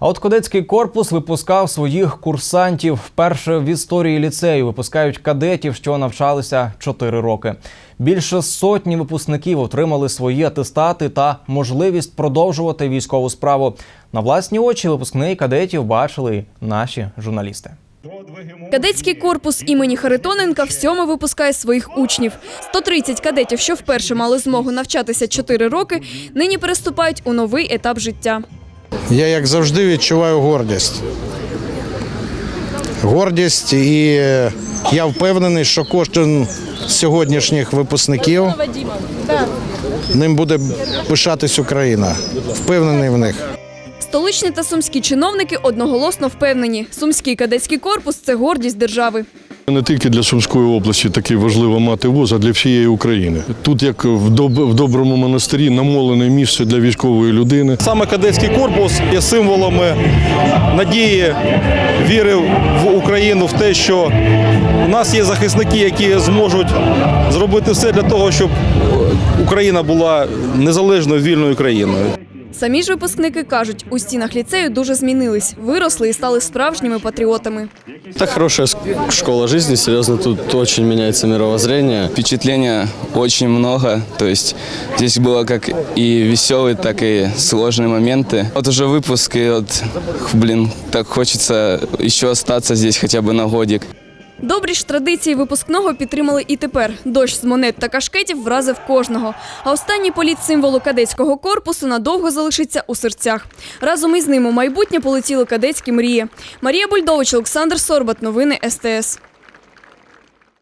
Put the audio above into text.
А от кадетський корпус випускав своїх курсантів. Вперше в історії ліцею випускають кадетів, що навчалися 4 роки. Більше сотні випускників отримали свої атестати та можливість продовжувати військову справу. На власні очі випускники кадетів бачили наші журналісти. Кадетський корпус імені Харитоненка всьоме випускає своїх учнів. 130 кадетів, що вперше мали змогу навчатися 4 роки, нині переступають у новий етап життя. Я, як завжди, відчуваю гордість. Гордість, і я впевнений, що кожен з сьогоднішніх випускників ним буде пишатись Україна. Впевнений в них. Столичні та сумські чиновники одноголосно впевнені, сумський кадетський корпус це гордість держави. Не тільки для Сумської області такий важливо мати вуз, а для всієї України. Тут, як в доброму монастирі, намолене місце для військової людини. Саме кадетський корпус є символами надії, віри в Україну, в те, що у нас є захисники, які зможуть зробити все для того, щоб Україна була незалежною вільною країною. Самі ж випускники кажуть, у стінах ліцею дуже змінились, виросли і стали справжніми патріотами. Это хорошая ск- школа жизни, серьезно, тут очень меняется мировоззрение. Впечатления очень много, то есть здесь было как и веселые, так и сложные моменты. Вот уже выпуск, и вот, блин, так хочется еще остаться здесь хотя бы на годик. Добрі ж традиції випускного підтримали і тепер. Дощ з монет та кашкетів вразив кожного. А останній політ символу кадетського корпусу надовго залишиться у серцях. Разом із ним у майбутнє полетіли кадетські мрії. Марія Бульдович, Олександр Сорбат. Новини СТС.